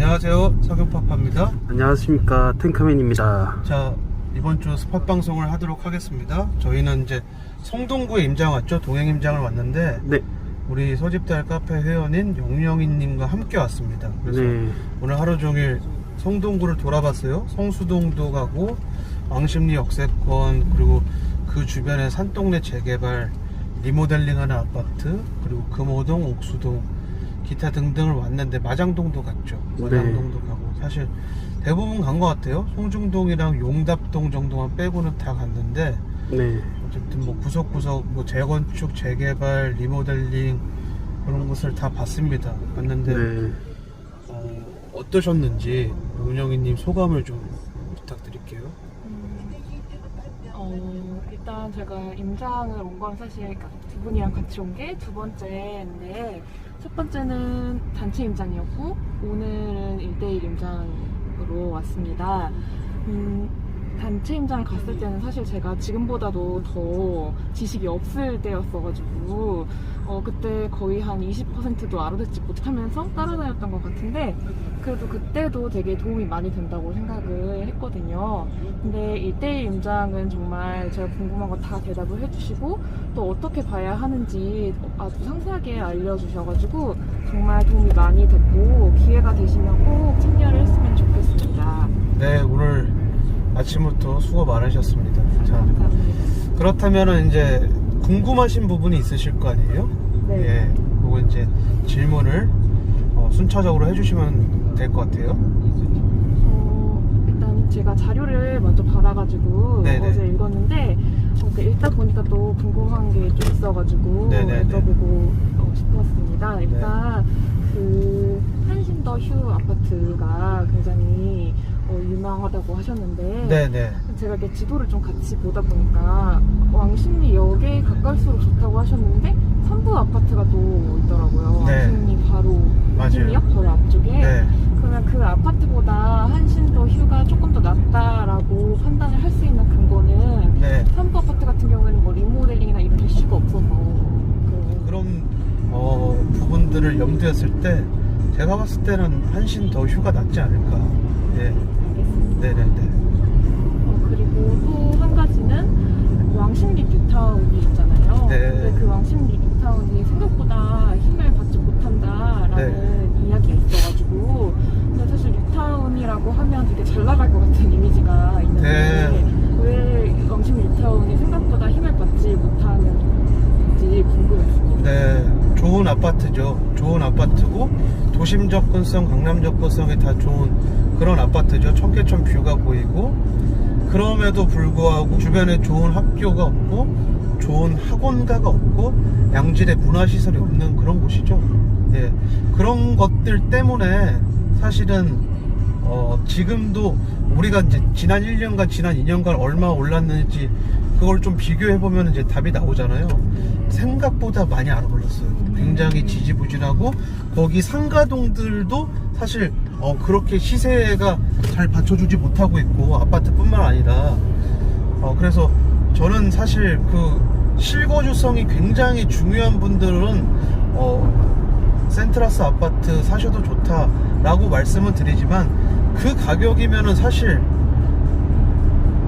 안녕하세요. 석영파파입니다. 안녕하십니까. 탱크맨입니다. 자 이번 주 스팟 방송을 하도록 하겠습니다. 저희는 이제 성동구에 임장 왔죠? 동행 임장을 왔는데 네, 우리 소집달 카페 회원인 용영이님과 함께 왔습니다. 그래서 네, 오늘 하루 종일 성동구를 돌아봤어요. 성수동도 가고 왕십리 역세권 그리고 그 주변에 산동네 재개발 리모델링하는 아파트 그리고 금호동 옥수동 기타 등등을 왔는데 마장동도 갔죠. 마장동도 가고. 사실 대부분 간 것 같아요. 송중동이랑 용답동 정도만 빼고는 다 갔는데 네. 어쨌든 뭐 구석구석 뭐 재건축 재개발 리모델링 그런 것을 다 봤습니다. 봤는데 네. 어, 어떠셨는지 은영이님 소감을 좀 부탁드릴게요. 어, 일단 제가 임장을 온 건 사실 두 분이랑 같이 온 게 두 번째인데 첫 번째는 단체 임장이었고 오늘은 1대1 임장으로 왔습니다. 음, 단체 임장을 갔을 때는 사실 제가 지금보다도 더 지식이 없을 때였어가지고 어, 그때 거의 한 20%도 알아듣지 못하면서 따라다녔던 것 같은데 그래도 그때도 되게 도움이 많이 된다고 생각을 했거든요. 근데 1대1 임장은 정말 제가 궁금한 거 다 대답을 해주시고 또 어떻게 봐야 하는지 아주 상세하게 알려주셔가지고 정말 도움이 많이 됐고 기회가 되시면 꼭 참여를 했으면 좋겠습니다. 네, 오늘 아침부터 수고 많으셨습니다. 자, 감사합니다. 그렇다면은 이제 궁금하신 부분이 있으실 거 아니에요? 네. 예, 그거 이제 질문을 어, 순차적으로 해주시면 될 것 같아요. 어, 일단 제가 자료를 먼저 받아가지고 네네. 어제 읽었는데 어, 그 읽다 보니까 또 궁금한 게 좀 있어가지고 네네네. 네. 여쭤보고 어, 싶었습니다. 일단 그 한신더 휴 아파트가 굉장히 어, 유명하다고 하셨는데 네네. 제가 이렇게 지도를 좀 같이 보다 보니까 왕십리역에 가까울수록 좋다고 하셨는데 삼부 아파트가 또 있더라고요. 네. 왕십리 바로. 왕십리역 바로 앞쪽에 네. 그러면 그 아파트보다 한신더 휴가 조금 더 낫다라고 판단을 할 수 있는 근거는 네. 삼부 아파트 같은 경우에는 뭐 리모델링이나 이런 이슈가 없어서 그 그런 어, 부분들을 염두에 했을 때 제가 봤을 때는 한신 더 휴가 낫지 않을까. 예. 네네네. 어, 그리고 또 한 가지는 왕십리 뉴타운이 있잖아요. 네. 근데 그 왕십리 뉴타운이 생각보다 힘을 받지 못한다라는 네. 이야기가 있어가지고 근데 사실 뉴타운이라고 하면 되게 잘 나갈 것 같은 이미지가 있는데 네. 왜 왕십리 뉴타운이 생각보다 힘을 받지 못하는지 궁금했습니다. 네, 좋은 아파트죠. 좋은 아파트고 도심 접근성, 강남 접근성이 다 좋은 그런 아파트죠. 청계천 뷰가 보이고 그럼에도 불구하고 주변에 좋은 학교가 없고 좋은 학원가가 없고 양질의 문화시설이 없는 그런 곳이죠. 예, 그런 것들 때문에 사실은 어, 지금도 우리가 이제 지난 1년간 지난 2년간 얼마 올랐는지 그걸 좀 비교해 보면 이제 답이 나오잖아요. 생각보다 많이 안 올랐어요. 굉장히 지지부진하고 거기 상가동들도 사실 어, 그렇게 시세가 잘 받쳐주지 못하고 있고 아파트뿐만 아니라 어, 그래서 저는 사실 그 실거주성이 굉장히 중요한 분들은 어, 센트라스 아파트 사셔도 좋다라고 말씀은 드리지만 그 가격이면은 사실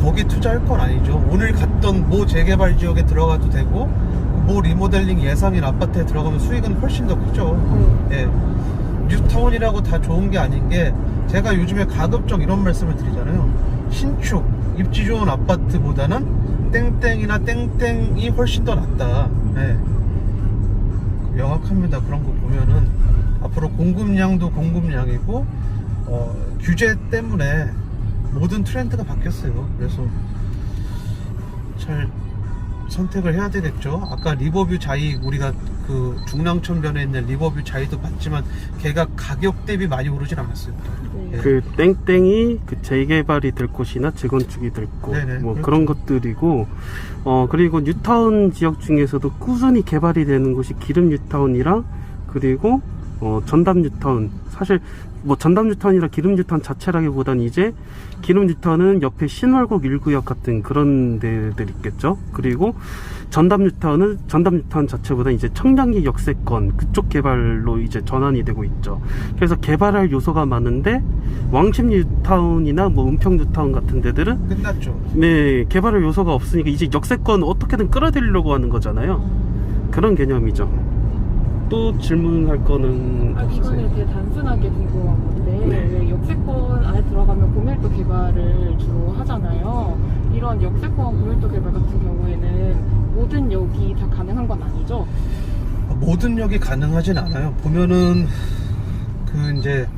거기 투자할 건 아니죠. 오늘 갔던 모 재개발 지역에 들어가도 되고 모 리모델링 예상인 아파트에 들어가면 수익은 훨씬 더 크죠. 예. 뉴타운이라고 다 좋은 게 아닌 게 제가 요즘에 가급적 이런 말씀을 드리잖아요. 신축 입지 좋은 아파트보다는 땡땡이나 땡땡이 훨씬 더 낫다. 예. 명확합니다. 그런 거 보면은 앞으로 공급량도 공급량이고 어, 규제 때문에 모든 트렌드가 바뀌었어요. 그래서 잘 선택을 해야 되겠죠. 아까 리버뷰 자이 우리가 그 중랑천변에 있는 리버뷰 자이도 봤지만 걔가 가격 대비 많이 오르진 않았어요. 네. 예. 그 땡땡이 그 재개발이 될 곳이나 재건축이 될 곳, 네네, 뭐 그렇죠. 그런 것들이고, 어 그리고 뉴타운 지역 중에서도 꾸준히 개발이 되는 곳이 기름 뉴타운이랑 그리고 어, 전담 뉴턴 사실 뭐 전담 뉴턴이라 기름 뉴턴 자체라기보다는 이제 기름 뉴턴은 옆에 신월곡 1구역 같은 그런 데들 있겠죠. 그리고 전담 뉴턴은 전담 뉴턴 자체보다 이제 청량리 역세권 그쪽 개발로 이제 전환이 되고 있죠. 그래서 개발할 요소가 많은데 왕십 뉴타운이나 뭐 은평 뉴타운 같은 데들은 끝났죠. 네 개발할 요소가 없으니까 이제 역세권 어떻게든 끌어들이려고 하는 거잖아요. 그런 개념이죠. 또 질문할 거는 아, 없으세요? 이거는 되게 단순하게 궁금한 건데 네. 왜 역세권 안에 들어가면 고밀도 개발을 주로 하잖아요. 이런 역세권 고밀도 개발 같은 경우에는 모든 역이 다 가능한 건 아니죠? 모든 역이 가능하진 않아요. 보면은 그 이제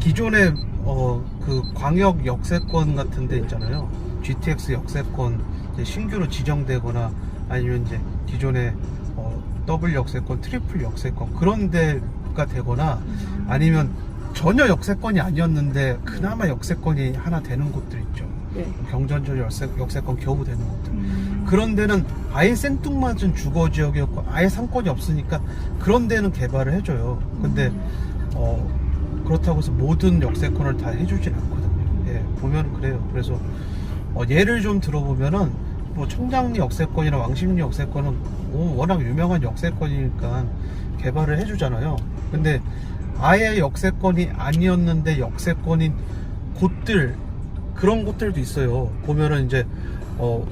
기존의 어 그 광역 역세권 같은 데 있잖아요. GTX 역세권 이제 신규로 지정되거나 아니면 이제 기존의 어 더블 역세권, 트리플 역세권 그런 데가 되거나 아니면 전혀 역세권이 아니었는데 그나마 역세권이 하나 되는 곳들 있죠. 네. 경전절 역세, 역세권 겨우 되는 곳들. 음. 그런 데는 아예 생뚱맞은 주거 지역이었고 아예 상권이 없으니까 그런 데는 개발을 해줘요. 근데 어, 그렇다고 해서 모든 역세권을 다 해주진 않거든요. 예, 보면 그래요. 그래서 어, 예를 좀 들어보면은 뭐 청량리 역세권이나 왕십리 역세권은 뭐 워낙 유명한 역세권이니까 개발을 해주잖아요. 근데 아예 역세권이 아니었는데 역세권인 곳들 그런 곳들도 있어요. 보면은 이제 어,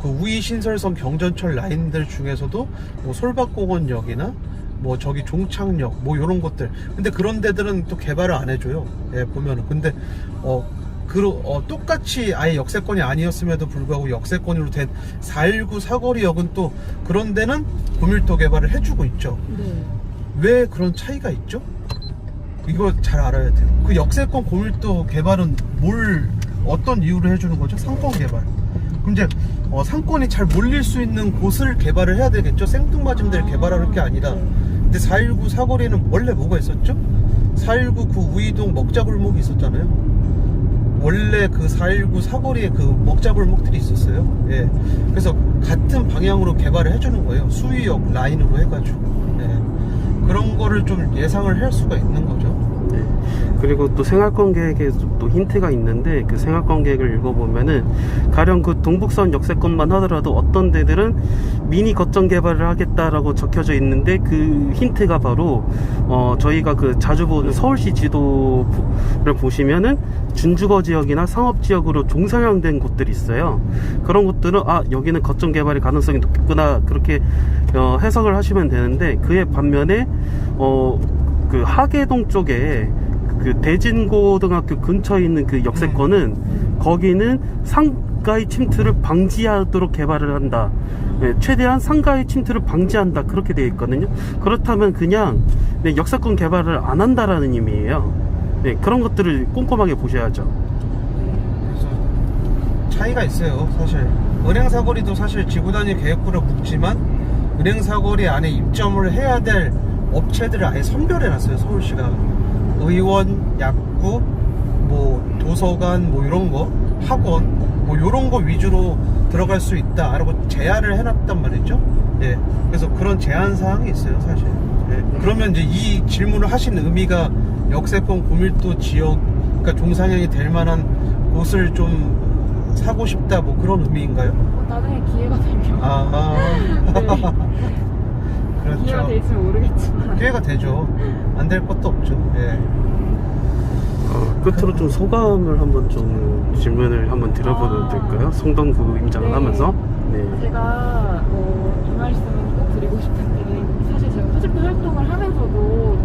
그 우이 신설선 경전철 라인들 중에서도 뭐 솔밭공원역이나 뭐 저기 종착역 뭐 이런 것들 근데 그런 데들은 또 개발을 안 해줘요 예 보면은 근데 어, 그, 어 똑같이 아예 역세권이 아니었음에도 불구하고 역세권으로 된 419 사거리역은 또 그런 데는 고밀도 개발을 해주고 있죠 네. 왜 그런 차이가 있죠? 이거 잘 알아야 돼요. 그 역세권 고밀도 개발은 뭘 어떤 이유로 해주는 거죠? 상권 개발. 그럼 이제 어, 상권이 잘 몰릴 수 있는 곳을 개발을 해야 되겠죠. 생뚱맞은 데를 개발하는 게 아니라. 네. 근데 419 사거리는 원래 뭐가 있었죠? 419 그 우이동 먹자골목이 있었잖아요. 원래 그 419 사거리에 그 먹자골목들이 있었어요. 예. 그래서 같은 방향으로 개발을 해주는 거예요. 수위역 라인으로 해가지고. 예. 그런 거를 좀 예상을 할 수가 있는 거죠. 네. 그리고 또 생활권 계획에 또 힌트가 있는데 그 생활권 계획을 읽어보면은 가령 그 동북선 역세권만 하더라도 어떤 데들은 미니 거점 개발을 하겠다라고 적혀져 있는데 그 힌트가 바로 어 저희가 그 자주 보는 서울시 지도를 보시면은 준주거 지역이나 상업 지역으로 종사형된 곳들이 있어요. 그런 곳들은 아 여기는 거점 개발의 가능성이 높겠구나 그렇게 어, 해석을 하시면 되는데 그에 반면에 어그 하계동 쪽에 그 대진고등학교 근처에 있는 그 역세권은 거기는 상가의 침투를 방지하도록 개발을 한다. 예, 최대한 상가의 침투를 방지한다. 그렇게 되어 있거든요. 그렇다면 그냥 네, 역세권 개발을 안 한다라는 의미예요. 네, 그런 것들을 꼼꼼하게 보셔야죠. 차이가 있어요 사실 은행 사거리도 사실 지구 단위 계획부를 묻지만 은행 사거리 안에 입점을 해야 될 업체들을 아예 선별해 놨어요 서울시가 의원 약국 뭐 도서관 뭐 이런 거 학원 뭐 이런 거 위주로 들어갈 수 있다라고 제한을 해놨단 말이죠 예 그래서 그런 제한 사항이 있어요 사실 예. 그러면 이제 이 질문을 하신 의미가 역세권 고밀도 지역 그러니까 종상향이 될 만한 곳을 좀 사고 싶다 뭐 그런 의미인가요? 어, 나중에 기회가 되면 아, 아. 네. 기회가 그렇죠. 될지는 모르겠지만 기회가 되죠. 안 될 것도 없죠. 예. 어, 끝으로 좀 소감을 한번 좀 질문을 한번 드려봐도 아. 될까요? 송동구 임장을 네. 하면서. 네. 제가 뭐, 이 말씀은 꼭 드리고 싶은 게 사실 제가 프로젝트 활동을 하면서도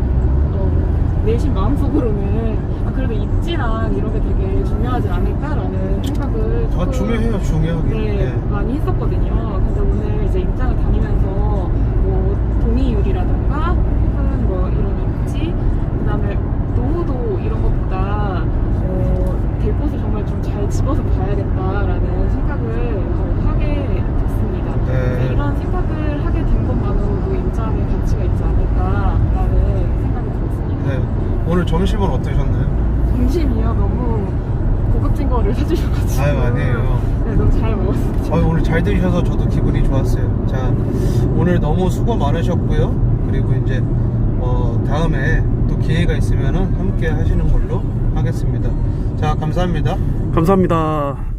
어, 내심 마음속으로는 아, 그래도 입지랑 이런 게 되게 중요하지 않을까라는 생각을 아, 조금 중요해요, 중요하게. 네, 예. 많이 했었거든요. 근데 오늘 이제 임장을 다니면서 뭐 동의율이라던가 혹은 뭐 이런 입지, 그다음에 노후도 이런 것보다 어, 될 곳을 정말 좀 잘 집어서 봐야겠다라는 생각을 어, 하게 됐습니다. 네. 이런 생각을 하게 된 것만으로도 임장의 가치가 있지 않을까라는 생각이 들었습니다. 네. 오늘 점심은 어떠셨나요? 점심이요 너무 고급진 거를 사주셔가지고 아유, 아니에요. 네, 너무 잘 먹었습니다. 아, 오늘 잘 들으셔서 저도 기분이 좋았어요. 자, 오늘 너무 수고 많으셨고요. 그리고 이제, 어, 다음에 기회가 있으면 함께 하시는 걸로 하겠습니다. 자, 감사합니다. 감사합니다.